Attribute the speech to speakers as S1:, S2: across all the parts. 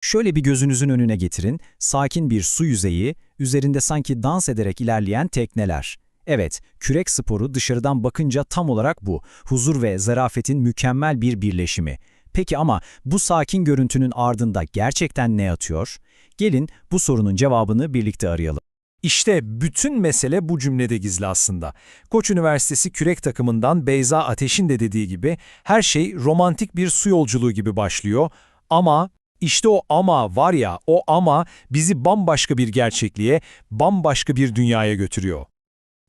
S1: Şöyle bir gözünüzün önüne getirin, sakin bir su yüzeyi, üzerinde sanki dans ederek ilerleyen tekneler. Evet, kürek sporu dışarıdan bakınca tam olarak bu. Huzur ve zarafetin mükemmel bir birleşimi. Peki ama bu sakin görüntünün ardında gerçekten ne yatıyor? Gelin bu sorunun cevabını birlikte arayalım.
S2: İşte bütün mesele bu cümlede gizli aslında. Koç Üniversitesi kürek takımından Beyza Ateş'in de dediği gibi her şey romantik bir su yolculuğu gibi başlıyor ama işte o ama var ya o ama bizi bambaşka bir gerçekliğe, bambaşka bir dünyaya götürüyor.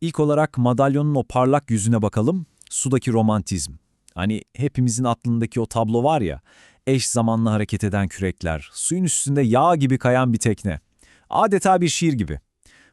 S3: İlk olarak madalyonun o parlak yüzüne bakalım, sudaki romantizm. Hani hepimizin aklındaki o tablo var ya, eş zamanlı hareket eden kürekler, suyun üstünde yağ gibi kayan bir tekne. Adeta bir şiir gibi.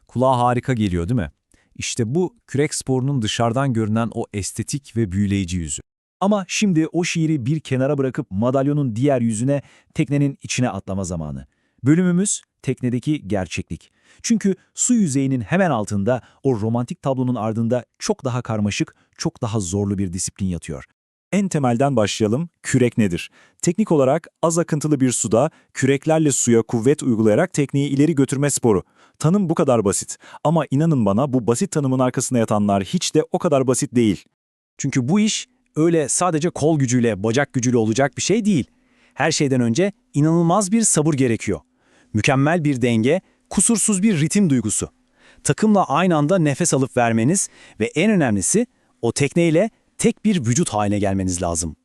S3: Kulağa harika geliyor değil mi? İşte bu kürek sporunun dışarıdan görünen o estetik ve büyüleyici yüzü. Ama şimdi o şiiri bir kenara bırakıp madalyonun diğer yüzüne, teknenin içine atlama zamanı. Bölümümüz teknedeki gerçeklik. Çünkü su yüzeyinin hemen altında, o romantik tablonun ardında çok daha karmaşık, çok daha zorlu bir disiplin yatıyor. En temelden başlayalım. Kürek nedir? Teknik olarak az akıntılı bir suda küreklerle suya kuvvet uygulayarak tekneyi ileri götürme sporu. Tanım bu kadar basit. Ama inanın bana bu basit tanımın arkasında yatanlar hiç de o kadar basit değil.
S1: Çünkü bu iş öyle sadece kol gücüyle, bacak gücüyle olacak bir şey değil. Her şeyden önce inanılmaz bir sabır gerekiyor. Mükemmel bir denge, kusursuz bir ritim duygusu. Takımla aynı anda nefes alıp vermeniz ve en önemlisi o tekneyle tek bir vücut haline gelmeniz lazım.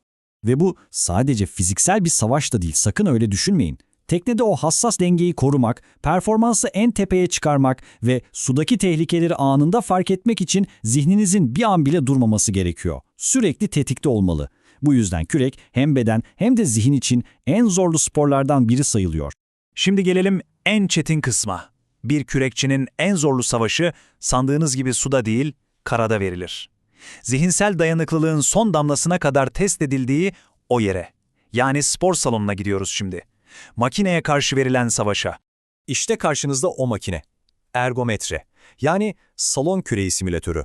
S3: Ve bu sadece fiziksel bir savaş da değil, sakın öyle düşünmeyin. Teknede o hassas dengeyi korumak, performansı en tepeye çıkarmak ve sudaki tehlikeleri anında fark etmek için zihninizin bir an bile durmaması gerekiyor. Sürekli tetikte olmalı. Bu yüzden kürek hem beden hem de zihin için en zorlu sporlardan biri sayılıyor.
S2: Şimdi gelelim en çetin kısma. Bir kürekçinin en zorlu savaşı sandığınız gibi suda değil, karada verilir. Zihinsel dayanıklılığın son damlasına kadar test edildiği o yere. Yani spor salonuna gidiyoruz şimdi. Makineye karşı verilen savaşa. İşte karşınızda o makine. Ergometre. Yani salon küreği simülatörü.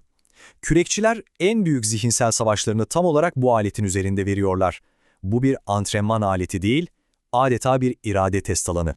S2: Kürekçiler en büyük zihinsel savaşlarını tam olarak bu aletin üzerinde veriyorlar. Bu bir antrenman aleti değil, adeta bir irade test alanı.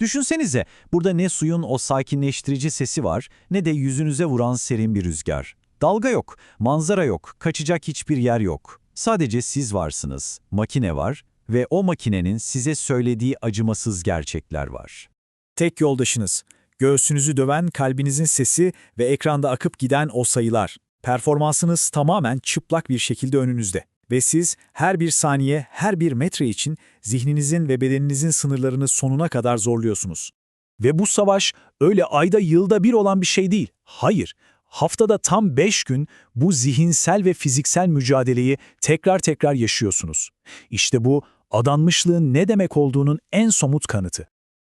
S3: Düşünsenize, burada ne suyun o sakinleştirici sesi var, ne de yüzünüze vuran serin bir rüzgar. Dalga yok, manzara yok, kaçacak hiçbir yer yok. Sadece siz varsınız, makine var ve o makinenin size söylediği acımasız gerçekler var.
S2: Tek yoldaşınız, göğsünüzü döven kalbinizin sesi ve ekranda akıp giden o sayılar. Performansınız tamamen çıplak bir şekilde önünüzde. Ve siz her bir saniye, her bir metre için zihninizin ve bedeninizin sınırlarını sonuna kadar zorluyorsunuz. Ve bu savaş öyle ayda yılda bir olan bir şey değil. Hayır, haftada tam 5 gün bu zihinsel ve fiziksel mücadeleyi tekrar tekrar yaşıyorsunuz. İşte bu adanmışlığın ne demek olduğunun en somut kanıtı.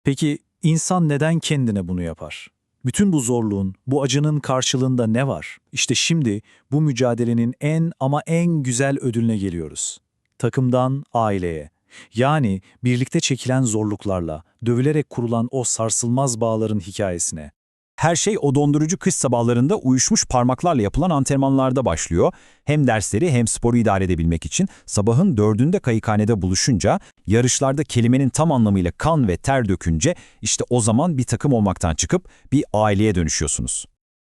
S2: Peki insan neden kendine bunu yapar? Bütün bu zorluğun, bu acının karşılığında ne var? İşte şimdi bu mücadelenin en ama en güzel ödülüne geliyoruz. Takımdan aileye. Yani birlikte çekilen zorluklarla, dövülerek kurulan o sarsılmaz bağların hikayesine.
S3: Her şey o dondurucu kış sabahlarında uyuşmuş parmaklarla yapılan antrenmanlarda başlıyor. Hem dersleri hem sporu idare edebilmek için sabahın dördünde kayıkhanede buluşunca, yarışlarda kelimenin tam anlamıyla kan ve ter dökünce işte o zaman bir takım olmaktan çıkıp bir aileye dönüşüyorsunuz.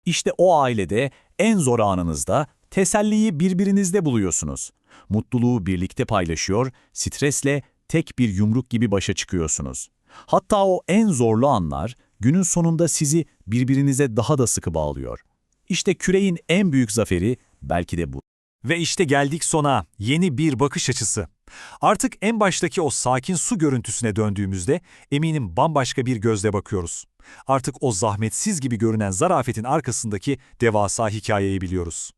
S3: İşte o ailede en zor anınızda teselliyi birbirinizde buluyorsunuz. Mutluluğu birlikte paylaşıyor, stresle tek bir yumruk gibi başa çıkıyorsunuz. Hatta o en zorlu anlar günün sonunda sizi birbirinize daha da sıkı bağlıyor. İşte küreğin en büyük zaferi belki de bu.
S2: Ve işte geldik sona, yeni bir bakış açısı. Artık en baştaki o sakin su görüntüsüne döndüğümüzde eminim bambaşka bir gözle bakıyoruz. Artık o zahmetsiz gibi görünen zarafetin arkasındaki devasa hikayeyi biliyoruz.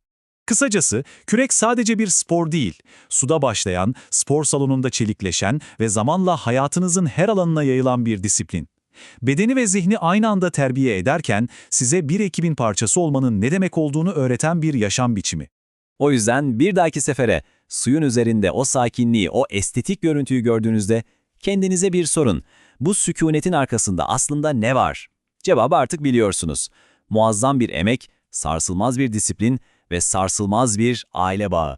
S2: Kısacası kürek sadece bir spor değil, suda başlayan, spor salonunda çelikleşen ve zamanla hayatınızın her alanına yayılan bir disiplin. Bedeni ve zihni aynı anda terbiye ederken size bir ekibin parçası olmanın ne demek olduğunu öğreten bir yaşam biçimi.
S1: O yüzden bir dahaki sefere suyun üzerinde o sakinliği, o estetik görüntüyü gördüğünüzde kendinize bir sorun. Bu sükunetin arkasında aslında ne var? Cevabı artık biliyorsunuz. Muazzam bir emek, sarsılmaz bir disiplin ve sarsılmaz bir aile bağı.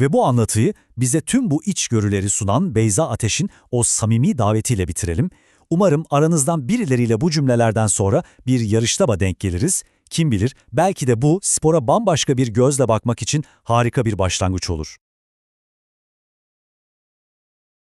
S4: Ve bu anlatıyı bize tüm bu içgörüleri sunan Beyza Ateş'in o samimi davetiyle bitirelim. Umarım aranızdan birileriyle bu cümlelerden sonra bir yarıştaba denk geliriz. Kim bilir belki de bu spora bambaşka bir gözle bakmak için harika bir başlangıç olur.